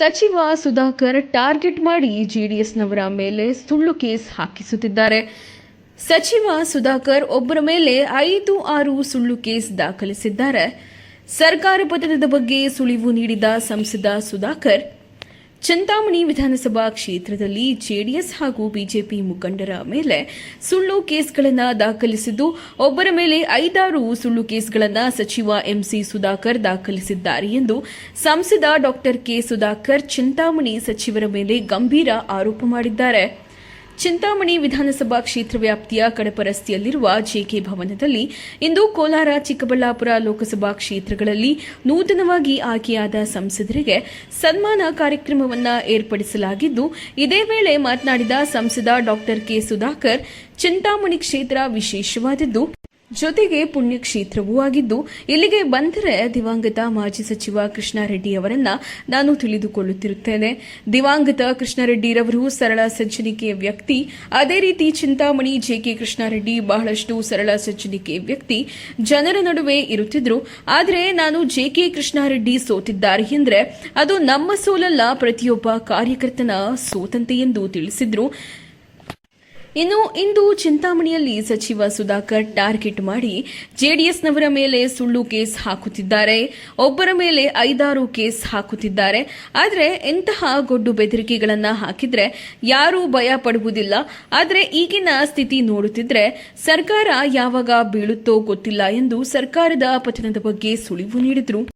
ಸಚಿವ ಸುಧಾಕರ್ ಟಾರ್ಗೆಟ್ ಮಾಡಿ ಜೆಡಿಎಸ್ನವರ ಮೇಲೆ ಸುಳ್ಳು ಕೇಸ್ ಹಾಕಿಸುತ್ತಿದ್ದಾರೆ. ಸಚಿವ ಸುಧಾಕರ್ ಒಬ್ಬರ ಮೇಲೆ ಐದು ಆರು ಸುಳ್ಳು ಕೇಸ್ ದಾಖಲಿಸಿದ್ದಾರೆ. ಸರ್ಕಾರ ಪತನದ ಬಗ್ಗೆ ಸುಳಿವು ನೀಡಿದ ಸಂಸದ ಸುಧಾಕರ್ ಚಿಂತಾಮಣಿ ವಿಧಾನಸಭಾ ಕ್ಷೇತ್ರದಲ್ಲಿ ಜೆಡಿಎಸ್ ಹಾಗೂ ಬಿಜೆಪಿ ಮುಖಂಡರ ಮೇಲೆ ಸುಳ್ಳು ಕೇಸ್ಗಳನ್ನು ದಾಖಲಿಸಿದ್ದು, ಒಬ್ಬರ ಮೇಲೆ ಐದಾರು ಸುಳ್ಳು ಕೇಸ್ಗಳನ್ನು ಸಚಿವ ಎಂಸಿ ಸುಧಾಕರ್ ದಾಖಲಿಸಿದ್ದಾರೆ ಎಂದು ಸಂಸದ ಡಾಕ್ಟರ್ ಕೆ ಸುಧಾಕರ್ ಚಿಂತಾಮಣಿ ಸಚಿವರ ಮೇಲೆ ಗಂಭೀರ ಆರೋಪ ಮಾಡಿದ್ದಾರೆ. ಚಿಂತಾಮಣಿ ವಿಧಾನಸಭಾ ಕ್ಷೇತ್ರ ವ್ಯಾಪ್ತಿಯ ಕಡಪ ರಸ್ತೆಯಲ್ಲಿರುವ ಜೆಕೆ ಭವನದಲ್ಲಿ ಇಂದು ಕೋಲಾರ, ಚಿಕ್ಕಬಳ್ಳಾಪುರ ಲೋಕಸಭಾ ಕ್ಷೇತ್ರಗಳಲ್ಲಿ ನೂತನವಾಗಿ ಆಯ್ಕೆಯಾದ ಸಂಸದರಿಗೆ ಸನ್ಮಾನ ಕಾರ್ಯಕ್ರಮವನ್ನು ಏರ್ಪಡಿಸಲಾಗಿದ್ದು, ಇದೇ ವೇಳೆ ಮಾತನಾಡಿದ ಸಂಸದ ಡಾಕ್ಟರ್ ಕೆ ಸುಧಾಕರ್, ಚಿಂತಾಮಣಿ ಕ್ಷೇತ್ರ ವಿಶೇಷವಾದದ್ದು. ಜೊತೆಗೆ ಪುಣ್ಯಕ್ಷೇತ್ರವೂ ಆಗಿದ್ದು, ಇಲ್ಲಿಗೆ ಬಂದರೆ ದಿವಂಗತ ಮಾಜಿ ಸಚಿವ ಕೃಷ್ಣಾರೆಡ್ಡಿ ಅವರನ್ನ ನಾನು ತಿಳಿದುಕೊಳ್ಳುತ್ತಿರುತ್ತೇನೆ. ದಿವಂಗತ ಕೃಷ್ಣಾರೆಡ್ಡಿರವರು ಸರಳ ಸಜ್ಜನಿಕೆಯ ವ್ಯಕ್ತಿ. ಅದೇ ರೀತಿ ಚಿಂತಾಮಣಿ ಜೆಕೆ ಕೃಷ್ಣಾರೆಡ್ಡಿ ಬಹಳಷ್ಟು ಸರಳ ಸಜ್ಜನಿಕೆ ವ್ಯಕ್ತಿ. ಜನರ ನಡುವೆ ಇರುತ್ತಿದ್ರು. ಆದರೆ ನಾನು ಜೆಕೆ ಕೃಷ್ಣಾರೆಡ್ಡಿ ಸೋತಿದ್ದಾರೆ ಎಂದ್ರೆ, ಅದು ನಮ್ಮ ಸೋಲಲ್ಲ, ಪ್ರತಿಯೊಬ್ಬ ಕಾರ್ಯಕರ್ತನ ಸೋತಂತೆ ಎಂದು ತಿಳಿಸಿದ್ರು. ಇನ್ನು ಇಂದು ಚಿಂತಾಮಣಿಯಲ್ಲಿ ಸಚಿವ ಸುಧಾಕರ್ ಟಾರ್ಗೆಟ್ ಮಾಡಿ ಜೆಡಿಎಸ್ನವರ ಮೇಲೆ ಸುಳ್ಳು ಕೇಸ್ ಹಾಕುತ್ತಿದ್ದಾರೆ. ಒಬ್ಬರ ಮೇಲೆ ಐದಾರು ಕೇಸ್ ಹಾಕುತ್ತಿದ್ದಾರೆ. ಆದರೆ ಇಂತಹ ಗೊಡ್ಡು ಬೆದರಿಕೆಗಳನ್ನು ಹಾಕಿದ್ರೆ ಯಾರೂ ಭಯ ಪಡುವುದಿಲ್ಲ. ಆದರೆ ಈಗಿನ ಸ್ಥಿತಿ ನೋಡುತ್ತಿದ್ರೆ ಸರ್ಕಾರ ಯಾವಾಗ ಬೀಳುತ್ತೋ ಗೊತ್ತಿಲ್ಲ ಎಂದು ಸರ್ಕಾರದ ಪತನದ ಬಗ್ಗೆ ಸುಳಿವು ನೀಡಿದರು.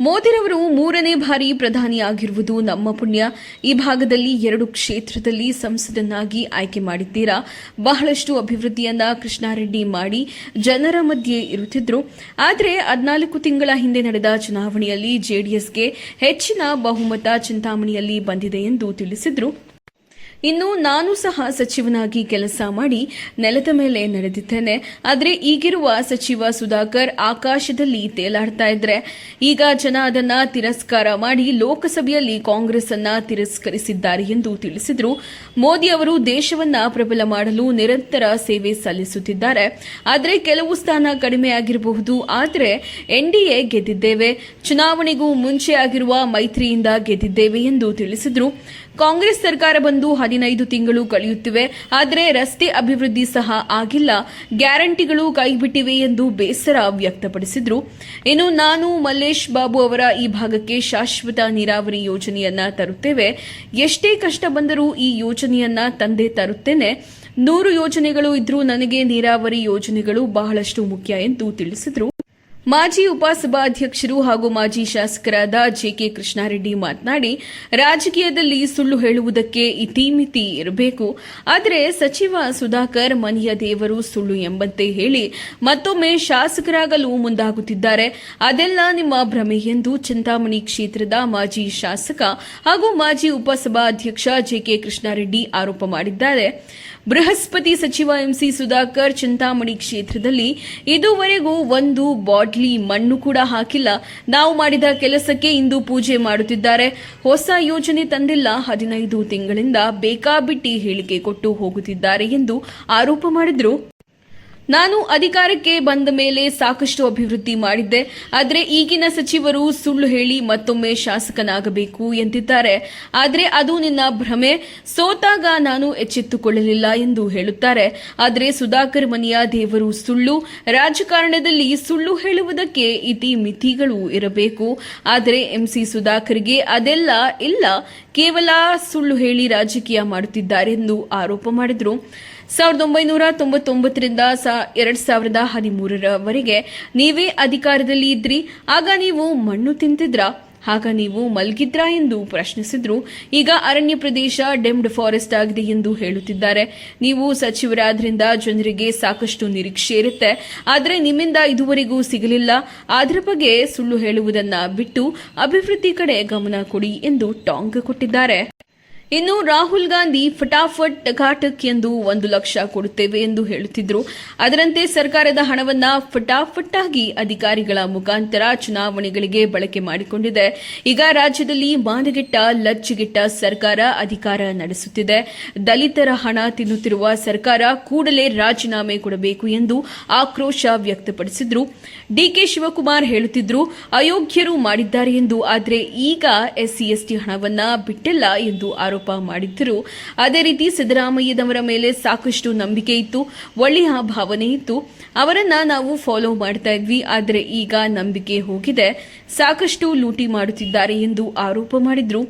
ಮೋದಿರವರು ಮೂರನೇ ಬಾರಿ ಪ್ರಧಾನಿಯಾಗಿರುವುದು ನಮ್ಮ ಪುಣ್ಯ. ಈ ಭಾಗದಲ್ಲಿ ಎರಡು ಕ್ಷೇತ್ರದಲ್ಲಿ ಸಂಸದನ್ನಾಗಿ ಆಯ್ಕೆ ಮಾಡಿದ್ದೀರಾ? ಬಹಳಷ್ಟು ಅಭಿವೃದ್ಧಿಯನ್ನ ಕೃಷ್ಣಾರೆಡ್ಡಿ ಮಾಡಿ ಜನರ ಮಧ್ಯೆ ಇರುತ್ತಿದ್ರು. ಆದರೆ ಹದಿನಾಲ್ಕು ತಿಂಗಳ ಹಿಂದೆ ನಡೆದ ಚುನಾವಣೆಯಲ್ಲಿ ಜೆಡಿಎಸ್ಗೆ ಹೆಚ್ಚಿನ ಬಹುಮತ ಚಿಂತಾಮಣಿಯಲ್ಲಿ ಬಂದಿದೆ ಎಂದು ತಿಳಿಸಿದ್ರು. ಇನ್ನು ನಾನು ಸಹ ಸಚಿವನಾಗಿ ಕೆಲಸ ಮಾಡಿ ನೆಲದ ಮೇಲೆ ನಡೆದಿದ್ದೇನೆ. ಆದರೆ ಈಗಿರುವ ಸಚಿವ ಸುಧಾಕರ್ ಆಕಾಶದಲ್ಲಿ ತೇಲಾಡ್ತಾ ಇದ್ರೆ. ಈಗ ಜನ ಅದನ್ನ ತಿರಸ್ಕಾರ ಮಾಡಿ ಲೋಕಸಭೆಯಲ್ಲಿ ಕಾಂಗ್ರೆಸ್ ಅನ್ನ ತಿರಸ್ಕರಿಸಿದ್ದಾರೆ ಎಂದು ತಿಳಿಸಿದರು. ಮೋದಿ ಅವರು ದೇಶವನ್ನ ಪ್ರಬಲ ಮಾಡಲು ನಿರಂತರ ಸೇವೆ ಸಲ್ಲಿಸುತ್ತಿದ್ದಾರೆ. ಆದರೆ ಕೆಲವು ಸ್ಥಾನ ಕಡಿಮೆಯಾಗಿರಬಹುದು ಆದರೆ ಎನ್ಡಿಎ ಗೆದ್ದಿದ್ದೇವೆ. ಚುನಾವಣೆಗೂ ಮುಂಚೆ ಆಗಿರುವ ಮೈತ್ರಿಯಿಂದ ಗೆದ್ದಿದ್ದೇವೆ ಎಂದು ತಿಳಿಸಿದರು. ಕಾಂಗ್ರೆಸ್ ಸರ್ಕಾರ ಬಂದು ಹದಿನೈದು ತಿಂಗಳು ಕಳೆಯುತ್ತಿವೆ. ಆದರೆ ರಸ್ತೆ ಅಭಿವೃದ್ಧಿ ಸಹ ಆಗಿಲ್ಲ. ಗ್ಯಾರಂಟಿಗಳು ಕೈಬಿಟ್ಟಿವೆ ಎಂದು ಬೇಸರ ವ್ಯಕ್ತಪಡಿಸಿದ್ರು. ಇನ್ನು ನಾನು ಮಲ್ಲೇಶ್ ಬಾಬು ಅವರ ಈ ಭಾಗಕ್ಕೆ ಶಾಶ್ವತ ನೀರಾವರಿ ಯೋಜನೆಯನ್ನ ತರುತ್ತೇವೆ. ಎಷ್ಟೇ ಕಷ್ಟ ಬಂದರೂ ಈ ಯೋಜನೆಯನ್ನ ತಂದೆ ತರುತ್ತೇನೆ. ನೂರು ಯೋಜನೆಗಳು ಇದ್ರೂ ನನಗೆ ನೀರಾವರಿ ಯೋಜನೆಗಳು ಬಹಳಷ್ಟು ಮುಖ್ಯ ಎಂದು ತಿಳಿಸಿದರು. ಮಾಜಿ ಉಪಸಭಾಧ್ಯಕ್ಷರು ಹಾಗೂ ಮಾಜಿ ಶಾಸಕರಾದ ಜೆಕೆ ಕೃಷ್ಣಾರೆಡ್ಡಿ ಮಾತನಾಡಿ, ರಾಜಕೀಯದಲ್ಲಿ ಸುಳ್ಳು ಹೇಳುವುದಕ್ಕೆ ಇತಿಮಿತಿ ಇರಬೇಕು. ಆದರೆ ಸಚಿವ ಸುಧಾಕರ್, ಮನೆಯ ದೇವರು ಸುಳ್ಳು ಎಂಬಂತೆ ಹೇಳಿ ಮತ್ತೊಮ್ಮೆ ಶಾಸಕರಾಗಲು ಮುಂದಾಗುತ್ತಿದ್ದಾರೆ. ಅದೆಲ್ಲ ನಿಮ್ಮ ಭ್ರಮೆ ಎಂದು ಚಿಂತಾಮಣಿ ಕ್ಷೇತ್ರದ ಮಾಜಿ ಶಾಸಕ ಹಾಗೂ ಮಾಜಿ ಉಪಸಭಾಧ್ಯಕ್ಷ ಜೆಕೆ ಕೃಷ್ಣಾರೆಡ್ಡಿ ಆರೋಪ ಮಾಡಿದ್ದಾರೆ. ಬೃಹಸ್ಪತಿ ಸಚಿವ ಎಂಸಿ ಸುಧಾಕರ್ ಚಿಂತಾಮಣಿ ಕ್ಷೇತ್ರದಲ್ಲಿ ಇದುವರೆಗೂ ಒಂದು ಬಾಟ್ಲಿ ಮಣ್ಣು ಕೂಡ ಹಾಕಿಲ್ಲ. ನಾವು ಮಾಡಿದ ಕೆಲಸಕ್ಕೆ ಇಂದು ಪೂಜೆ ಮಾಡುತ್ತಿದ್ದಾರೆ. ಹೊಸ ಯೋಜನೆ ತಂದಿಲ್ಲ. ಹದಿನೈದು ತಿಂಗಳಿಂದ ಬೇಕಾಬಿಟ್ಟಿ ಹೇಳಿಕೆ ಕೊಟ್ಟು ಹೋಗುತ್ತಿದ್ದಾರೆ ಎಂದು ಆರೋಪ ಮಾಡಿದರು. ನಾನು ಅಧಿಕಾರಕ್ಕೆ ಬಂದ ಮೇಲೆ ಸಾಕಷ್ಟು ಅಭಿವೃದ್ಧಿ ಮಾಡಿದ್ದೆ. ಆದರೆ ಈಗಿನ ಸಚಿವರು ಸುಳ್ಳು ಹೇಳಿ ಮತ್ತೊಮ್ಮೆ ಶಾಸಕನಾಗಬೇಕು ಎಂದಿದ್ದಾರೆ. ಆದರೆ ಅದು ನಿನ್ನ ಭ್ರಮೆ. ಸೋತಾಗ ನಾನು ಎಚ್ಚೆತ್ತುಕೊಳ್ಳಲಿಲ್ಲ ಎಂದು ಹೇಳುತ್ತಾರೆ. ಆದರೆ ಸುಧಾಕರ್ ಮನೆಯ ದೇವರು ಸುಳ್ಳು. ರಾಜಕಾರಣದಲ್ಲಿ ಸುಳ್ಳು ಹೇಳುವುದಕ್ಕೆ ಇತಿ ಮಿತಿಗಳು ಇರಬೇಕು. ಆದರೆ ಎಂಸಿ ಸುಧಾಕರ್ಗೆ ಅದೆಲ್ಲ ಇಲ್ಲ. ಕೇವಲ ಸುಳ್ಳು ಹೇಳಿ ರಾಜಕೀಯ ಮಾಡುತ್ತಿದ್ದಾರೆ ಎಂದು ಆರೋಪ ಮಾಡಿದರು. ಸಾವಿರದ ಒಂಬೈನೂರ ತೊಂಬತ್ತೊಂಬತ್ತರಿಂದ ಎರಡ್ ಸಾವಿರದ ಹದಿಮೂರರವರೆಗೆ ನೀವೇ ಅಧಿಕಾರದಲ್ಲಿ ಇದ್ರಿ. ಆಗ ನೀವು ಮಣ್ಣು ತಿಂತಿದ್ರ? ಆಗ ನೀವು ಮಲ್ಗಿದ್ರಾ ಎಂದು ಪ್ರಶ್ನಿಸಿದ್ರು. ಈಗ ಅರಣ್ಯ ಪ್ರದೇಶ ಡೆಮ್ಡ್ ಫಾರೆಸ್ಟ್ ಆಗಿದೆ ಎಂದು ಹೇಳುತ್ತಿದ್ದಾರೆ. ನೀವು ಸಚಿವರಾದ್ರಿಂದ ಜನರಿಗೆ ಸಾಕಷ್ಟು ನಿರೀಕ್ಷೆ ಇರುತ್ತೆ. ಆದರೆ ನಿಮ್ಮಿಂದ ಇದುವರೆಗೂ ಸಿಗಲಿಲ್ಲ. ಅದರ ಬಗ್ಗೆ ಸುಳ್ಳು ಹೇಳುವುದನ್ನ ಬಿಟ್ಟು ಅಭಿವೃದ್ಧಿ ಕಡೆ ಗಮನ ಕೊಡಿ ಎಂದು ಟಾಂಗ್ ಕೊಟ್ಟಿದ್ದಾರೆ. ಇನ್ನು ರಾಹುಲ್ ಗಾಂಧಿ ಫಟಾಫಟ್ ಘಾಟಕ್ ಎಂದು ಒಂದು ಲಕ್ಷ ಕೊಡುತ್ತೇವೆ ಎಂದು ಹೇಳುತ್ತಿದ್ದರು. ಅದರಂತೆ ಸರ್ಕಾರದ ಹಣವನ್ನ ಫಟಾಫಟ್ ಆಗಿ ಅಧಿಕಾರಿಗಳ ಮುಖಾಂತರ ಚುನಾವಣೆಗಳಿಗೆ ಬಳಕೆ ಮಾಡಿಕೊಂಡಿದೆ. ಈಗ ರಾಜ್ಯದಲ್ಲಿ ಮಾನಗೆಟ್ಟ ಲಜ್ಜೆಗೆಟ್ಟ ಸರ್ಕಾರ ಅಧಿಕಾರ ನಡೆಸುತ್ತಿದೆ. ದಲಿತರ ಹಣ ತಿನ್ನುತ್ತಿರುವ ಸರ್ಕಾರ ಕೂಡಲೇ ರಾಜೀನಾಮೆ ಕೊಡಬೇಕು ಎಂದು ಆಕ್ರೋಶ ವ್ಯಕ್ತಪಡಿಸಿದ್ರು. ಡಿಕೆ ಶಿವಕುಮಾರ್ ಹೇಳುತ್ತಿದ್ರು, ಅಯೋಗ್ಯರು ಮಾಡಿದ್ದಾರೆ ಎಂದು, ಆದರೆ ಈಗ ಎಸ್ಸಿ ಎಸ್ಟಿ ಹಣವನ್ನ ಬಿಟ್ಟಿಲ್ಲ ಎಂದು ಆರೋಪ ಮಾಡಿದ್ದರು. ಅದೇ ರೀತಿ ಸಿದ್ದರಾಮಯ್ಯನವರ ಮೇಲೆ ಸಾಕಷ್ಟು ನಂಬಿಕೆ ಇತ್ತು, ಒಳ್ಳೆಯ ಭಾವನೆ ಇತ್ತು. ಅವರನ್ನ ನಾವು ಫಾಲೋ ಮಾಡ್ತಾ ಇದ್ವಿ, ಆದರೆ ಈಗ ನಂಬಿಕೆ ಹೋಗಿದೆ. ಸಾಕಷ್ಟು ಲೂಟಿ ಮಾಡುತ್ತಿದ್ದಾರೆ ಎಂದು ಆರೋಪ ಮಾಡಿದ್ರು.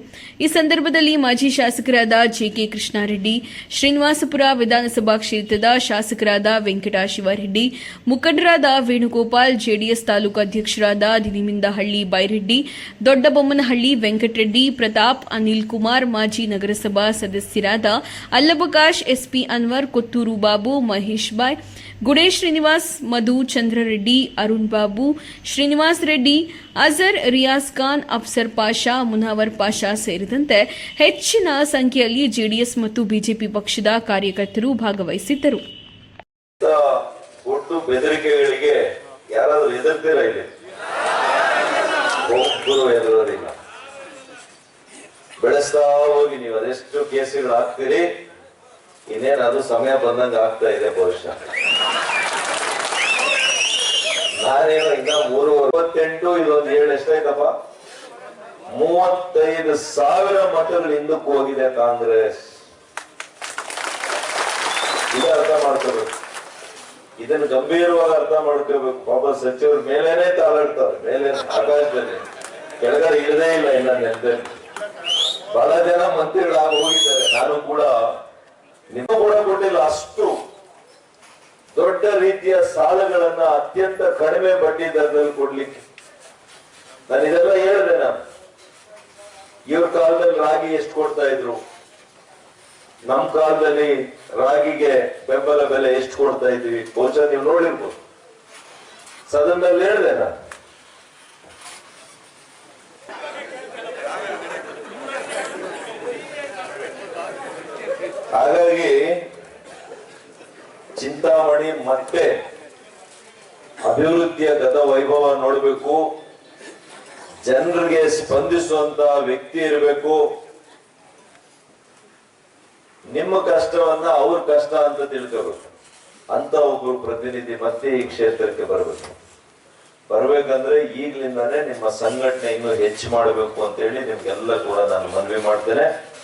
ಈ ಸಂದರ್ಭದಲ್ಲಿ ಮಾಜಿ ಶಾಸಕರಾದ ಜೆಕೆ ಕೃಷ್ಣಾರೆಡ್ಡಿ, ಶ್ರೀನಿವಾಸಪುರ ವಿಧಾನಸಭಾ ಕ್ಷೇತ್ರದ ಶಾಸಕರಾದ ವೆಂಕಟ ಶಿವರೆಡ್ಡಿ ಮುಖಂಡರಾದ ವೇಣುಗೋಪಾಲ್, ಜೆಡಿಎಸ್ ತಾಲೂಕು ಅಧ್ಯಕ್ಷರಾದ ದಿನಿಮಿಂದಹಳ್ಳಿ ಬೈರೆಡ್ಡಿ, ದೊಡ್ಡಬೊಮ್ಮನಹಳ್ಳಿ ವೆಂಕಟರೆಡ್ಡಿ, ಪ್ರತಾಪ್ ಅನಿಲ್ ಕುಮಾರ್ ಮಾಜಿ ನಗರಸಭಾ ಸದಸ್ಯರಾದ ಅಲ್ಲಬಕಾಶ್, ಎಸ್ಪಿ ಅನ್ವರ್, ಕೊತ್ತೂರು ಬಾಬು, ಮಹೇಶ್ ಬಾಯ್ ಗುಡೇಶ್ ಶ್ರೀನಿವಾಸ್, ಮಧು ಚಂದ್ರರೆಡ್ಡಿ, ಅರುಣ್ ಬಾಬು, ಶ್ರೀನಿವಾಸ್ ರೆಡ್ಡಿ, ಅಜರ್ ರಿಯಾಜ್ ಖಾನ್, ಅಫ್ಸರ್ ಪಾಷಾ, ಮುನಾವರ್ ಪಾಷಾ ಸೇರಿದಂತೆ ಹೆಚ್ಚಿನ ಸಂಖ್ಯೆಯಲ್ಲಿ ಜೆಡಿಎಸ್ ಮತ್ತು ಬಿಜೆಪಿ ಪಕ್ಷದ ಕಾರ್ಯಕರ್ತರು ಭಾಗವಹಿಸಿದ್ದರು. ಅದು ಸಮಯ ಬಂದಂಗ ಆಗ್ತಾ ಇದೆ ಬಹುಶಃ. ನಾನೇನು ಇನ್ನ ಮೂರು ಅರವತ್ತೆಂಟು ಇದೊಂದು ಏಳು ಎಷ್ಟಾಯ್ತಪ್ಪ? ಮೂವತ್ತೈದು ಸಾವಿರ ಮತಗಳು ಹಿಂದಕ್ಕೆ ಹೋಗಿದೆ ಕಾಂಗ್ರೆಸ್. ಇದೇ ಅರ್ಥ ಮಾಡ್ಕೋಬೇಕು. ಇದನ್ನು ಗಂಭೀರವಾಗಿ ಅರ್ಥ ಮಾಡ್ಕೋಬೇಕು. ಪಾಪ ಸಚಿವರು ಮೇಲೇನೆ ತಾಳಾಡ್ತಾರೆ. ಮೇಲೆ ಆಕಾಶದಲ್ಲಿ. ಕೆಳಗಡೆ ಇಲ್ಲದೇ ಇಲ್ಲ ಇನ್ನ ನೆನಪಲ್ಲಿ ಬಹಳ ಜನ ಮಂತ್ರಿಗಳಾಗಿ ಹೋಗಿದ್ದಾರೆ. ನಾನು ಕೂಡ ನೀವು ಕೂಡ ಕೊಟ್ಟಿಲ್ಲ, ಅಷ್ಟು ದೊಡ್ಡ ರೀತಿಯ ಸಾಲಗಳನ್ನ ಅತ್ಯಂತ ಕಡಿಮೆ ಬಡ್ಡಿ ದರದಲ್ಲಿ ಕೊಡ್ಲಿಕ್ಕೆ. ನಾನು ಇದೆಲ್ಲ ಹೇಳಿದೆ ನಾನು. ಇವ್ರ ಕಾಲದಲ್ಲಿ ರಾಗಿ ಎಷ್ಟು ಕೊಡ್ತಾ ಇದ್ರು? ನಮ್ ಕಾಲದಲ್ಲಿ ರಾಗಿಗೆ ಬೆಂಬಲ ಬೆಲೆ ಎಷ್ಟು ಕೊಡ್ತಾ ಇದ್ವಿ? ಬಹುಶಃ ನೀವು ನೋಡಿರ್ಬೋದು. ಸದನದಲ್ಲಿ ಹೇಳಿದೆ ನಾನು. ಹಾಗಾಗಿ ಚಿಂತಾಮಣಿ ಮತ್ತೆ ಅಭಿವೃದ್ಧಿಯ ಗತ ವೈಭವ ನೋಡಬೇಕು. ಜನರಿಗೆ ಸ್ಪಂದಿಸುವಂತ ವ್ಯಕ್ತಿ ಇರಬೇಕು. ನಿಮ್ಮ ಕಷ್ಟವನ್ನ ಅವ್ರ ಕಷ್ಟ ಅಂತ ತಿಳ್ಕೋಬೇಕು. ಅಂತ ಒಬ್ಬರು ಪ್ರತಿನಿಧಿ ಮತ್ತೆ ಈ ಕ್ಷೇತ್ರಕ್ಕೆ ಬರಬೇಕು. ಬರ್ಬೇಕಂದ್ರೆ ಈಗ್ಲಿಂದಾನೇ ನಿಮ್ಮ ಸಂಘಟನೆ ಇನ್ನು ಹೆಚ್ಚು ಮಾಡಬೇಕು ಅಂತ ಹೇಳಿ ನಿಮ್ಗೆಲ್ಲ ಕೂಡ ನಾನು ಮನವಿ ಮಾಡ್ತೇನೆ.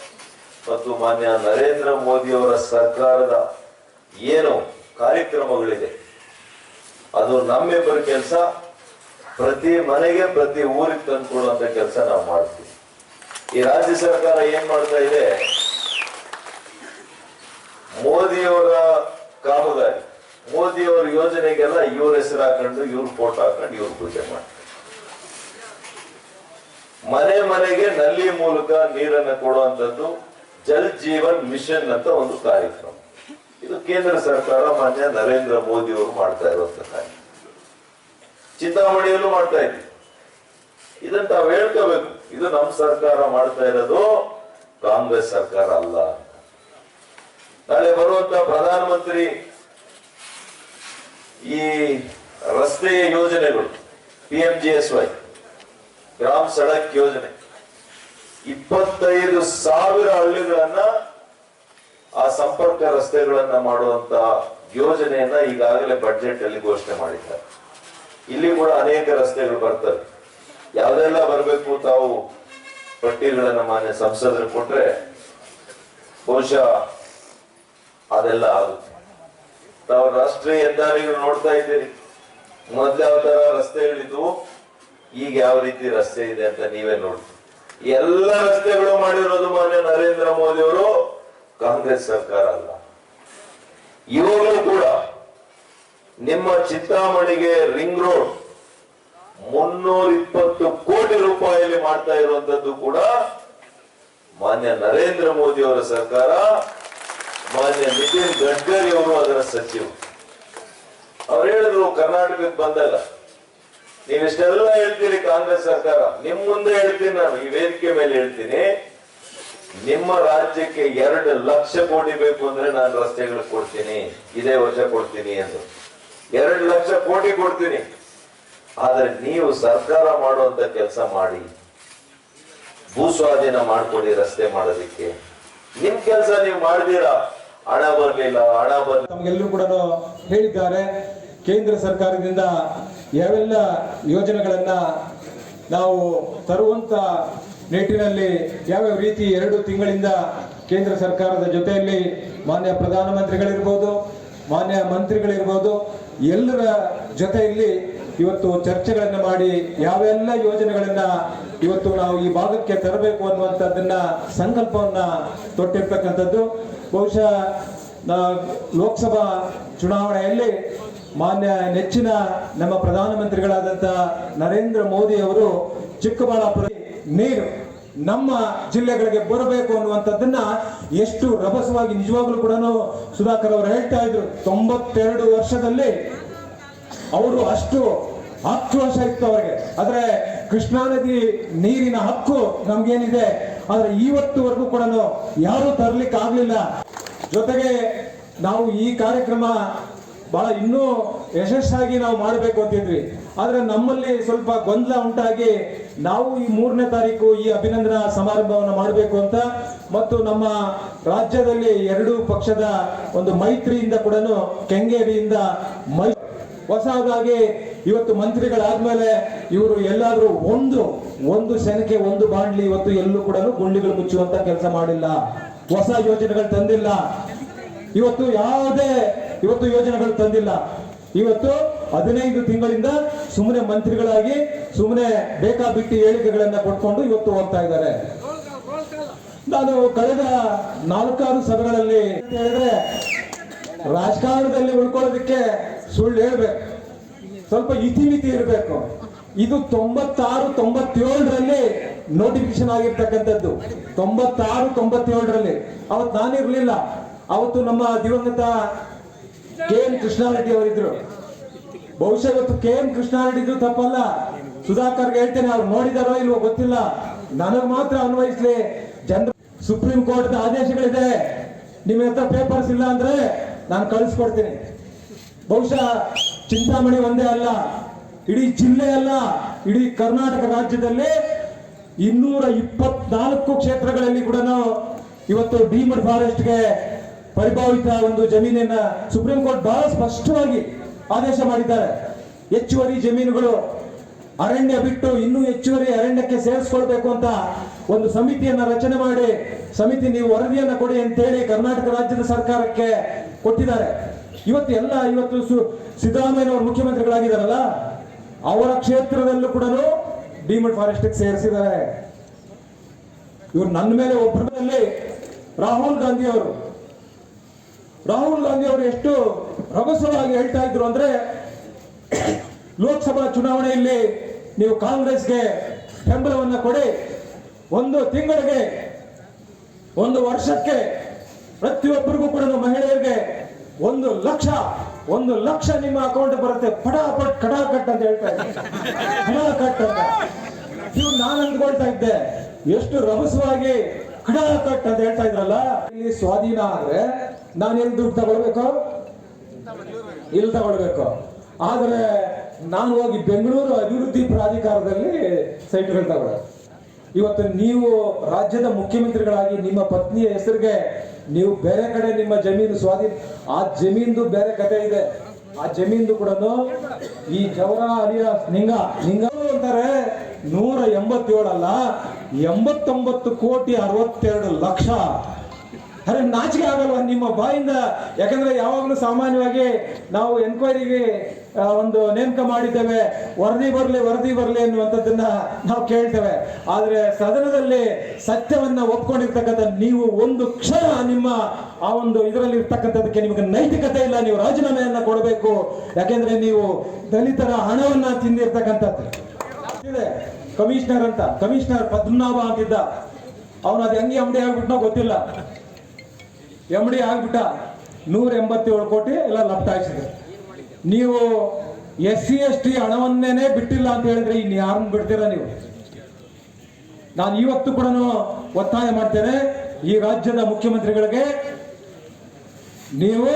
ಮತ್ತು ಮಾನ್ಯ ನರೇಂದ್ರ ಮೋದಿ ಅವರ ಸರ್ಕಾರದ ಏನು ಕಾರ್ಯಕ್ರಮಗಳಿದೆ, ಅದು ನಮ್ಮಿಬ್ಬರ ಕೆಲಸ. ಪ್ರತಿ ಮನೆಗೆ, ಪ್ರತಿ ಊರಿಗೆ ತಂದ್ಕೊಡುವಂತ ಕೆಲಸ ನಾವು ಮಾಡ್ತೀವಿ. ಈ ರಾಜ್ಯ ಸರ್ಕಾರ ಏನ್ ಮಾಡ್ತಾ ಇದೆ? ಮೋದಿಯವರ ಕಾಮಗಾರಿ, ಮೋದಿಯವರ ಯೋಜನೆಗೆಲ್ಲ ಇವ್ರ ಹೆಸರು ಹಾಕೊಂಡು, ಇವ್ರ ಫೋಟೋ ಹಾಕೊಂಡು ಇವ್ರ ಪೂಜೆ ಮಾಡ್ತಾರೆ ಮನೆ ಮನೆಗೆ ನಲ್ಲಿ ಮೂಲಕ ನೀರನ್ನು ಕೊಡುವಂತದ್ದು ಜಲ್ ಜೀವನ್ ಮಿಷನ್ ಅಂತ ಒಂದು ಕಾರ್ಯಕ್ರಮ. ಇದು ಕೇಂದ್ರ ಸರ್ಕಾರ ಮಾನ್ಯ ನರೇಂದ್ರ ಮೋದಿ ಅವರು ಮಾಡ್ತಾ ಇರುವಂತ ಕಾರ್ಯಕ್ರಮ. ಚಿಂತಾಮಣಿಯಲ್ಲೂ ಮಾಡ್ತಾ ಇದ್ವಿ. ಇದನ್ನ ತಾವ್ ಹೇಳ್ಕೋಬೇಕು. ಇದು ನಮ್ಮ ಸರ್ಕಾರ ಮಾಡ್ತಾ ಇರೋದು ಕಾಂಗ್ರೆಸ್ ಸರ್ಕಾರ ಅಲ್ಲ. ನಾಳೆ ಬರುವಂತ ಪ್ರಧಾನಮಂತ್ರಿ ಈ ರಸ್ತೆಯ ಯೋಜನೆಗಳು P M G S Y Gram Sadak ಯೋಜನೆ. ಇಪ್ಪತ್ತೈದು ಸಾವಿರ ಹಳ್ಳಿಗಳನ್ನ ಆ ಸಂಪರ್ಕ ರಸ್ತೆಗಳನ್ನ ಮಾಡುವಂತ ಯೋಜನೆಯನ್ನ ಈಗಾಗಲೇ ಬಡ್ಜೆಟ್ ಅಲ್ಲಿ ಘೋಷಣೆ ಮಾಡಿದ್ದಾರೆ. ಇಲ್ಲಿ ಕೂಡ ಅನೇಕ ರಸ್ತೆಗಳು ಬರ್ತವೆ. ಯಾವ್ದೆಲ್ಲ ಬರಬೇಕು ತಾವು ಪಟ್ಟಿಗಳನ್ನ ಮಾನ್ಯ ಸಂಸದರು ಕೊಟ್ರೆ ಬಹುಶಃ ಅದೆಲ್ಲ ಆಗುತ್ತೆ. ತಾವು ರಾಷ್ಟ್ರೀಯ ಹೆದ್ದಾರಿಗಳು ನೋಡ್ತಾ ಇದ್ದೀರಿ. ಮೊದ್ಲು ಯಾವ ತರ ರಸ್ತೆಗಳಿದ್ವು, ಈಗ ಯಾವ ರೀತಿ ರಸ್ತೆ ಇದೆ ಅಂತ ನೀವೇ ನೋಡಿ ಎಲ್ಲ ರಸ್ತೆಗಳು ಮಾಡಿರೋದು ಮಾನ್ಯ ನರೇಂದ್ರ ಮೋದಿ ಅವರು ಕಾಂಗ್ರೆಸ್ ಸರ್ಕಾರ ಅಲ್ಲ. ಇವಾಗಲೂ ಕೂಡ ನಿಮ್ಮ ಚಿಂತಾಮಣಿಗೆ ರಿಂಗ್ ರೋಡ್ ಮುನ್ನೂರ ಇಪ್ಪತ್ತು ಕೋಟಿ ರೂಪಾಯಿಯಲ್ಲಿ ಮಾಡ್ತಾ ಇರುವಂತದ್ದು ಕೂಡ ಮಾನ್ಯ ನರೇಂದ್ರ ಮೋದಿ ಅವರ ಸರ್ಕಾರ, ಮಾನ್ಯ ನಿತಿನ್ ಗಡ್ಕರಿ ಅವರು ಅದರ ಸಚಿವರು ಅವ್ರು ಹೇಳಿದ್ರು, ಕರ್ನಾಟಕಕ್ಕೆ ಬಂದಾಗ ನೀವಿಷ್ಟೆಲ್ಲ ಹೇಳ್ತೀರಿ ಕಾಂಗ್ರೆಸ್ ಸರ್ಕಾರ? ನಿಮ್ ಮುಂದೆ ಹೇಳ್ತೀನಿ ನಾನು, ಈ ವೇದಿಕೆ ಮೇಲೆ ಹೇಳ್ತೀನಿ. ನಿಮ್ಮ ರಾಜ್ಯಕ್ಕೆ ಎರಡು ಲಕ್ಷ ಕೋಟಿ ಬೇಕು ಅಂದ್ರೆ ನಾನು ರಸ್ತೆಗಳು ಕೊಡ್ತೀನಿ, ಇದೇ ವರ್ಷ ಕೊಡ್ತೀನಿ ಎಂದು. ಎರಡು ಲಕ್ಷ ಕೋಟಿ ಕೊಡ್ತೀನಿ. ಆದ್ರೆ ನೀವು ಸರ್ಕಾರ ಮಾಡುವಂತ ಕೆಲಸ ಮಾಡಿ, ಭೂಸ್ವಾಧೀನ ಮಾಡ್ಕೊಡಿ ರಸ್ತೆ ಮಾಡೋದಿಕ್ಕೆ. ನಿಮ್ ಕೆಲಸ ನೀವು ಮಾಡಿದೀರಾ ಹಣ ಬರ್ಲಿಲ್ಲ ಹಣ ಬರ್ಲಿಲ್ಲ. ನಮಗೆಲ್ಲರೂ ಕೂಡ ಹೇಳಿದ್ದಾರೆ, ಕೇಂದ್ರ ಸರ್ಕಾರದಿಂದ ಯಾವೆಲ್ಲ ಯೋಜನೆಗಳನ್ನ ನಾವು ತರುವಂತ ನಿಟ್ಟಿನಲ್ಲಿ ಯಾವ್ಯಾವ ರೀತಿ ಎರಡು ತಿಂಗಳಿಂದ ಕೇಂದ್ರ ಸರ್ಕಾರದ ಜೊತೆಯಲ್ಲಿ ಮಾನ್ಯ ಪ್ರಧಾನಮಂತ್ರಿಗಳಿರ್ಬೋದು, ಮಾನ್ಯ ಮಂತ್ರಿಗಳಿರ್ಬೋದು, ಎಲ್ಲರ ಜೊತೆಯಲ್ಲಿ ಇವತ್ತು ಚರ್ಚೆಗಳನ್ನು ಮಾಡಿ ಯಾವೆಲ್ಲ ಯೋಜನೆಗಳನ್ನ ಇವತ್ತು ನಾವು ಈ ಭಾಗಕ್ಕೆ ತರಬೇಕು ಅನ್ನುವಂಥದ್ದನ್ನ ಸಂಕಲ್ಪವನ್ನ ತೊಟ್ಟಿರ್ತಕ್ಕಂಥದ್ದು. ಬಹುಶಃ ಲೋಕಸಭಾ ಚುನಾವಣೆಯಲ್ಲಿ ಮಾನ್ಯ ನೆಚ್ಚಿನ ನಮ್ಮ ಪ್ರಧಾನಮಂತ್ರಿಗಳಾದಂಥ ನರೇಂದ್ರ ಮೋದಿ ಅವರು ಚಿಕ್ಕಬಳ್ಳಾಪುರ ನೀರು ನಮ್ಮ ಜಿಲ್ಲೆಗಳಿಗೆ ಬರಬೇಕು ಅನ್ನುವಂಥದ್ದನ್ನ ಎಷ್ಟು ರಭಸವಾಗಿ ನಿಜವಾಗ್ಲೂ ಕೂಡ ಸುಧಾಕರ್ ಅವರು ಹೇಳ್ತಾ ಇದ್ರು. ತೊಂಬತ್ತೆರಡು ವರ್ಷದಲ್ಲಿ ಅವರು ಅಷ್ಟು ಆಕ್ರೋಶ ಇತ್ತು ಅವರಿಗೆ. ಆದ್ರೆ ಕೃಷ್ಣಾ ನದಿ ನೀರಿನ ಹಕ್ಕು ನಮ್ಗೇನಿದೆ, ಆದ್ರೆ ಇವತ್ತುವರೆಗೂ ಕೂಡ ಯಾರು ತರ್ಲಿಕ್ಕೆ ಆಗ್ಲಿಲ್ಲ ಜೊತೆಗೆ ನಾವು ಈ ಕಾರ್ಯಕ್ರಮ ಬಹಳ ಇನ್ನೂ ಯಶಸ್ಸಾಗಿ ನಾವು ಮಾಡಬೇಕು ಅಂತಿದ್ವಿ. ಆದ್ರೆ ನಮ್ಮಲ್ಲಿ ಸ್ವಲ್ಪ ಗೊಂದಲ ಉಂಟಾಗಿ ನಾವು ಈ ಮೂರನೇ ತಾರೀಕು ಈ ಅಭಿನಂದನಾ ಸಮಾರಂಭವನ್ನು ಮಾಡಬೇಕು ಅಂತ ಮತ್ತು ನಮ್ಮ ರಾಜ್ಯದಲ್ಲಿ ಎರಡು ಪಕ್ಷದ ಒಂದು ಮೈತ್ರಿಯಿಂದ ಕೂಡ ಕೆಂಗೇರಿಯಿಂದ ಮೈ ಹೊಸದಾಗಿ ಇವತ್ತು ಮಂತ್ರಿಗಳಾದ್ಮೇಲೆ ಇವರು ಎಲ್ಲಾದರೂ ಒಂದು ಒಂದು ಸೆನಕೆ ಒಂದು ಬಾಂಡ್ಲಿ ಇವತ್ತು ಎಲ್ಲೂ ಕೂಡ ಗುಂಡಿಗಳು ಮುಚ್ಚುವಂತ ಕೆಲಸ ಮಾಡಿಲ್ಲ. ಹೊಸ ಯೋಜನೆಗಳು ತಂದಿಲ್ಲ. ಇವತ್ತು ಯಾವುದೇ ಇವತ್ತು ಯೋಜನೆಗಳು ತಂದಿಲ್ಲ. ಇವತ್ತು ಹದಿನೈದು ತಿಂಗಳಿಂದ ಸುಮ್ಮನೆ ಮಂತ್ರಿಗಳಾಗಿ ಸುಮ್ಮನೆ ಬೇಕಾಬಿಟ್ಟಿ ಹೇಳಿಕೆಗಳನ್ನ ಕೊಟ್ಕೊಂಡು ಇವತ್ತು ಹೋಗ್ತಾ ಇದ್ದಾರೆ. ನಾನು ಕಳೆದ ನಾಲ್ಕಾರು ಸಭೆಗಳಲ್ಲಿ ಹೇಳಿದ್ರೆ, ರಾಜಕಾರಣದಲ್ಲಿ ಉಳ್ಕೊಳ್ಳೋದಕ್ಕೆ ಸುಳ್ಳು ಹೇಳ್ಬೇಕು. ಸ್ವಲ್ಪ ಇತಿಮಿತಿ ಇರಬೇಕು. ಇದು ತೊಂಬತ್ತಾರು, ತೊಂಬತ್ತೇಳರಲ್ಲಿ ನೋಟಿಫಿಕೇಶನ್ ಆಗಿರ್ತಕ್ಕಂಥದ್ದು. ತೊಂಬತ್ತಾರು, ತೊಂಬತ್ತೇಳರಲ್ಲಿ. ಅವತ್ತು ನಾನಿರ್ಲಿಲ್ಲ. ಅವತ್ತು ನಮ್ಮ ದಿವಂಗತ ಕೆ ಎಂ ಕೃಷ್ಣಾರೆಡ್ಡಿ ಅವರಿದ್ರು. ಬಹುಶಃ ಇವತ್ತು ಕೆ ಎಂ ಇದ್ರು ತಪ್ಪಲ್ಲ. ಸುಧಾಕರ್ಗೆ ಹೇಳ್ತೇನೆ, ಅವ್ರು ನೋಡಿದಾರೋ ಇಲ್ವೋ ಗೊತ್ತಿಲ್ಲ. ನನಗೆ ಮಾತ್ರ ಅನ್ವಯಿಸ್ಲಿ, ಜನರು ಸುಪ್ರೀಂ ಕೋರ್ಟ್ ಆದೇಶಗಳಿದೆ. ನಿಮ್ಮ ಹತ್ರ ಪೇಪರ್ಸ್ ಇಲ್ಲ ಅಂದ್ರೆ ನಾನು ಕಳಿಸ್ಕೊಡ್ತೀನಿ. ಬಹುಶಃ ಚಿಂತಾಮಣಿ ಒಂದೇ ಅಲ್ಲ, ಇಡೀ ಜಿಲ್ಲೆ ಅಲ್ಲ, ಇಡೀ ಕರ್ನಾಟಕ ರಾಜ್ಯದಲ್ಲಿ ಇನ್ನೂರ ಇಪ್ಪತ್ನಾಲ್ಕು ಕ್ಷೇತ್ರಗಳಲ್ಲಿ ಕೂಡ ಇವತ್ತು ಡೀಮಡ್ ಫಾರೆಸ್ಟ್ಗೆ ಪರಿಭಾವಿತ ಒಂದು ಜಮೀನನ್ನ ಸುಪ್ರೀಂ ಕೋರ್ಟ್ ಬಹಳ ಸ್ಪಷ್ಟವಾಗಿ ಆದೇಶ ಮಾಡಿದ್ದಾರೆ. ಹೆಚ್ಚುವರಿ ಜಮೀನುಗಳು ಅರಣ್ಯ ಬಿಟ್ಟು ಇನ್ನೂ ಹೆಚ್ಚುವರಿ ಅರಣ್ಯಕ್ಕೆ ಸೇರಿಸ್ಕೊಳ್ಬೇಕು ಅಂತ ಒಂದು ಸಮಿತಿಯನ್ನ ರಚನೆ ಮಾಡಿ, ಸಮಿತಿ ನೀವು ವರದಿಯನ್ನ ಕೊಡಿ ಅಂತೇಳಿ ಕರ್ನಾಟಕ ರಾಜ್ಯದ ಸರ್ಕಾರಕ್ಕೆ ಕೊಟ್ಟಿದ್ದಾರೆ. ಇವತ್ತು ಎಲ್ಲ, ಇವತ್ತು ಸು- ಸಿದ್ದರಾಮಯ್ಯನವರು ಮುಖ್ಯಮಂತ್ರಿಗಳಾಗಿದ್ದಾರಲ್ಲ, ಅವರ ಕ್ಷೇತ್ರದಲ್ಲೂ ಕೂಡ ಡಿಮಡ್ ಫಾರೆಸ್ಟ್ ಸೇರಿಸಿದ್ದಾರೆ. ಇವ್ರು ನನ್ನ ಮೇಲೆ ಒಬ್ಬರಲ್ಲಿ ರಾಹುಲ್ ಗಾಂಧಿ ಅವರು. ರಾಹುಲ್ ಗಾಂಧಿ ಅವರು ಎಷ್ಟು ರಭಸವಾಗಿ ಹೇಳ್ತಾ ಇದ್ರು ಅಂದ್ರೆ, ಲೋಕಸಭಾ ಚುನಾವಣೆಯಲ್ಲಿ ನೀವು ಕಾಂಗ್ರೆಸ್ಗೆ ಬೆಂಬಲವನ್ನ ಕೊಡಿ. ಒಂದು ತಿಂಗಳಿಗೆ, ಒಂದು ವರ್ಷಕ್ಕೆ ಪ್ರತಿಯೊಬ್ಬರಿಗೂ ಕೂಡ ಮಹಿಳೆಯರಿಗೆ ಒಂದು ಲಕ್ಷ ಒಂದು ಲಕ್ಷ ನಿಮ್ಮ ಅಕೌಂಟ್ ಬರುತ್ತೆ. ಪಟಾಪಟ್ ಕಡಾಕಟ್ ಅಂತ ಹೇಳ್ತಾ ಇದ್ದೆ ಕಡಾಕಟ್ ಅಂತ. ಇವ್ರು ನಾನು ಅಂದ್ಕೊಳ್ತಾ ಇದ್ದೆ. ಎಷ್ಟು ರಭಸವಾಗಿ ಕಡಾಕಟ್ ಅಂತ ಹೇಳ್ತಾ ಇದ್ರಲ್ಲ, ಇಲ್ಲಿ ಸ್ವಾಧೀನ ಆದ್ರೆ ನಾನು ಎಲ್ಲಿ ದುಡ್ಡು ತಗೊಳ್ಬೇಕು? ಇಲ್ಲಿ ತಗೊಳ್ಬೇಕು? ಆದ್ರೆ ನಾನು ಹೋಗಿ ಬೆಂಗಳೂರು ಅಭಿವೃದ್ಧಿ ಪ್ರಾಧಿಕಾರದಲ್ಲಿ ಸೈಟ್ಗಳು ತಗೊಳ್ಳೋದು. ಇವತ್ತು ನೀವು ರಾಜ್ಯದ ಮುಖ್ಯಮಂತ್ರಿಗಳಾಗಿ ನಿಮ್ಮ ಪತ್ನಿಯ ಹೆಸರಿಗೆ ನೀವು ಬೇರೆ ಕಡೆ ನಿಮ್ಮ ಜಮೀನು ಸ್ವಾಧೀನ, ಆ ಜಮೀನ್ದು ಬೇರೆ ಕಥೆ ಇದೆ. ಆ ಜಮೀನ್ದು ಕೂಡ ಈ ಜವರ ಅರಿಯ ನಿಂಗ ನಿಂಗ ಅಂತಾರೆ. ನೂರ ಎಂಬತ್ತೇಳಲ್ಲ ಎಂಬತ್ತೊಂಬತ್ತು ಕೋಟಿ ಅರವತ್ತೆರಡು ಲಕ್ಷ. ಅರೆ, ನಾಚಿಕೆ ಆಗಲ್ವಾ ನಿಮ್ಮ ಬಾಯಿಂದ? ಯಾಕಂದ್ರೆ ಯಾವಾಗಲೂ ಸಾಮಾನ್ಯವಾಗಿ ನಾವು ಎನ್ಕ್ವೈರಿಗೆ ಒಂದು ನೇಮಕ ಮಾಡಿದ್ದೇವೆ. ವರದಿ ಬರಲಿ ವರದಿ ಬರಲಿ ಅನ್ನುವಂಥದ್ದನ್ನ ನಾವು ಕೇಳ್ತೇವೆ. ಆದರೆ ಸದನದಲ್ಲಿ ಸತ್ಯವನ್ನ ಒಪ್ಕೊಂಡಿರ್ತಕ್ಕಂಥ ನೀವು ಒಂದು ಕ್ಷಣ ನಿಮ್ಮ, ಆ ಒಂದು ಇದರಲ್ಲಿ ಇರ್ತಕ್ಕಂಥದಕ್ಕೆ ನಿಮಗೆ ನೈತಿಕತೆ ಇಲ್ಲ. ನೀವು ರಾಜೀನಾಮೆಯನ್ನ ಕೊಡಬೇಕು. ಯಾಕೆಂದ್ರೆ ನೀವು ದಲಿತರ ಹಣವನ್ನ ತಿಂದಿರ್ತಕ್ಕಂಥದ್ದು. ಇದೆ ಕಮಿಷನರ್ ಅಂತ, ಕಮಿಷನರ್ ಪದ್ಮನಾಭ ಅಂತಿದ್ದ. ಅವನು ಅದು ಹೆಂಗೆ ಅಂಗಡಿ ಆಗ್ಬಿಟ್ನೋ ಗೊತ್ತಿಲ್ಲ. ಎಂ ಡಿ ಆಗ್ಬಿಟ್ಟ, ನೂರ ಎಂಬತ್ತೇಳು ಕೋಟಿ ಎಲ್ಲ ಲಪ್ತಾಯಿಸಿದ್ರು ನೀವು ಎಸ್ ಸಿ ಎಸ್ ಟಿ ಹಣವನ್ನೇನೆ ಬಿಟ್ಟಿಲ್ಲ ಅಂತ ಹೇಳಿದ್ರೆ ಇನ್ನು ಯಾರನ್ನ ಬಿಡ್ತೀರಾ ನೀವು? ನಾನು ಇವತ್ತು ಕೂಡ ಒತ್ತಾಯ ಮಾಡ್ತೇನೆ, ಈ ರಾಜ್ಯದ ಮುಖ್ಯಮಂತ್ರಿಗಳಿಗೆ ನೀವು,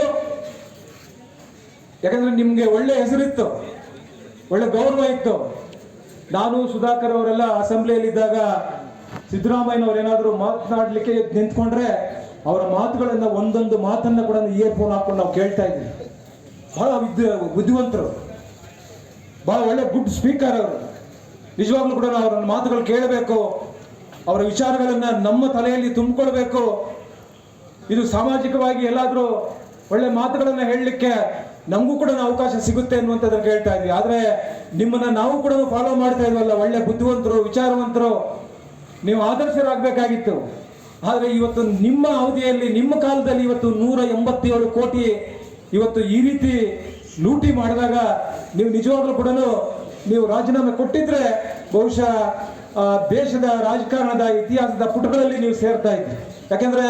ಯಾಕಂದ್ರೆ ನಿಮ್ಗೆ ಒಳ್ಳೆ ಹೆಸರಿತ್ತು, ಒಳ್ಳೆ ಗೌರವ ಇತ್ತು. ನಾನು ಸುಧಾಕರ್ ಅವರೆಲ್ಲ ಅಸೆಂಬ್ಲಿಯಲ್ಲಿ ಇದ್ದಾಗ ಸಿದ್ದರಾಮಯ್ಯನವ್ರು ಏನಾದರೂ ಮಾತನಾಡಲಿಕ್ಕೆ ನಿಂತ್ಕೊಂಡ್ರೆ ಅವರ ಮಾತುಗಳನ್ನು ಒಂದೊಂದು ಮಾತನ್ನ ಕೂಡ ಇಯರ್ ಫೋನ್ ಹಾಕೊಂಡು ನಾವು ಕೇಳ್ತಾ ಇದ್ವಿ. ಬಹಳ ವಿದ್ಯ, ಬುದ್ಧಿವಂತರು. ಬಹಳ ಒಳ್ಳೆ ಗುಡ್ ಸ್ಪೀಕರ್ ಅವರು. ನಿಜವಾಗ್ಲೂ ಕೂಡ ನಾವು ಅವರ ಮಾತುಗಳು ಕೇಳಬೇಕು. ಅವರ ವಿಚಾರಗಳನ್ನ ನಮ್ಮ ತಲೆಯಲ್ಲಿ ತುಂಬಿಕೊಳ್ಬೇಕು. ಇದು ಸಾಮಾಜಿಕವಾಗಿ ಎಲ್ಲಾದರೂ ಒಳ್ಳೆ ಮಾತುಗಳನ್ನ ಹೇಳಲಿಕ್ಕೆ ನಮಗೂ ಕೂಡ ಅವಕಾಶ ಸಿಗುತ್ತೆ ಅನ್ನುವಂಥದ್ದನ್ನು ಕೇಳ್ತಾ ಇದ್ವಿ. ಆದರೆ ನಿಮ್ಮನ್ನ ನಾವು ಕೂಡ ಫಾಲೋ ಮಾಡ್ತಾ ಇದ್ವಲ್ಲ, ಒಳ್ಳೆ ಬುದ್ಧಿವಂತರು, ವಿಚಾರವಂತರು. ನೀವು ಆದರ್ಶರಾಗಬೇಕಾಗಿತ್ತು. ಆದರೆ ಇವತ್ತು ನಿಮ್ಮ ಅವಧಿಯಲ್ಲಿ, ನಿಮ್ಮ ಕಾಲದಲ್ಲಿ ಇವತ್ತು ನೂರ ಎಂಬತ್ತೇಳು ಕೋಟಿ ಇವತ್ತು ಈ ರೀತಿ ಲೂಟಿ ಮಾಡಿದಾಗ ನೀವು ನಿಜವಾಗ್ಲೂ ಕೂಡ ನೀವು ರಾಜೀನಾಮೆ ಕೊಟ್ಟಿದ್ರೆ ಬಹುಶಃ ದೇಶದ ರಾಜಕಾರಣದ ಇತಿಹಾಸದ ಪುಟಗಳಲ್ಲಿ ನೀವು ಸೇರ್ತಾ ಇದ್ರಿ. ಯಾಕೆಂದ್ರೆ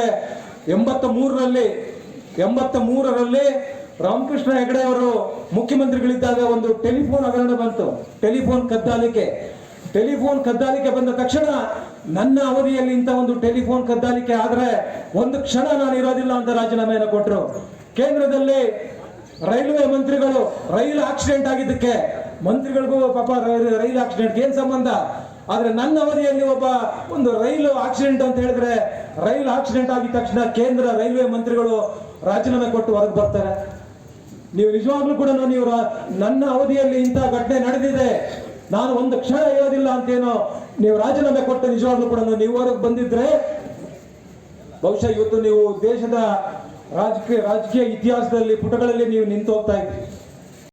ಎಂಬತ್ತ ಮೂರರಲ್ಲಿ ಎಂಬತ್ತ ಮೂರರಲ್ಲಿ ರಾಮಕೃಷ್ಣ ಹೆಗಡೆ ಅವರು ಮುಖ್ಯಮಂತ್ರಿಗಳಿದ್ದಾಗ ಒಂದು ಟೆಲಿಫೋನ್ ಹಗರಣ ಬಂತು. ಟೆಲಿಫೋನ್ ಕದ್ದಾಲಿಕೆ. ಟೆಲಿಫೋನ್ ಕದ್ದಾಲಿಕೆ ಬಂದ ತಕ್ಷಣ ನನ್ನ ಅವಧಿಯಲ್ಲಿ ಇಂಥ ಒಂದು ಟೆಲಿಫೋನ್ ಕದ್ದಾಲಿಕೆ ಆದ್ರೆ ಒಂದು ಕ್ಷಣ ನಾನು ಇರೋದಿಲ್ಲ ಅಂತ ರಾಜೀನಾಮೆಯನ್ನು ಕೊಟ್ಟರು ಕೇಂದ್ರದಲ್ಲಿ ರೈಲ್ವೆ ಮಂತ್ರಿಗಳು ರೈಲು ಆಕ್ಸಿಡೆಂಟ್ ಆಗಿದ್ದಕ್ಕೆ ಮಂತ್ರಿಗಳಿಗೂ ಪಾಪ ರೈಲ್ ಆಕ್ಸಿಡೆಂಟ್ ಏನ್ ಸಂಬಂಧ? ಆದ್ರೆ ನನ್ನ ಅವಧಿಯಲ್ಲಿ ಒಬ್ಬ ಒಂದು ರೈಲು ಆಕ್ಸಿಡೆಂಟ್ ಅಂತ ಹೇಳಿದ್ರೆ ರೈಲು ಆಕ್ಸಿಡೆಂಟ್ ಆಗಿದ ತಕ್ಷಣ ಕೇಂದ್ರ ರೈಲ್ವೆ ಮಂತ್ರಿಗಳು ರಾಜೀನಾಮೆ ಕೊಟ್ಟು ಹೊರಗೆ ಬರ್ತಾರೆ. ನೀವು ನಿಜವಾಗ್ಲೂ ಕೂಡ ನೀವು ನನ್ನ ಅವಧಿಯಲ್ಲಿ ಇಂಥ ಘಟನೆ ನಡೆದಿದೆ. ನಾನು ಒಂದು ಕ್ಷಣ ಇರೋದಿಲ್ಲ ಅಂತೇನೋ ನೀವು ರಾಜೀನಾಮೆ ಕೊಟ್ಟು ನಿಜವಾಗ್ಲೂ ಕೂಡ ನೀವು ಹೊರಗೆ ಬಂದಿದ್ರೆ, ಬಹುಶಃ ಇವತ್ತು ನೀವು ದೇಶದ ರಾಜಕೀಯ ರಾಜಕೀಯ ಇತಿಹಾಸದಲ್ಲಿ ಪುಟಗಳಲ್ಲಿ ನೀವು ನಿಂತು ಹೋಗ್ತಾ ಇದ್ರಿ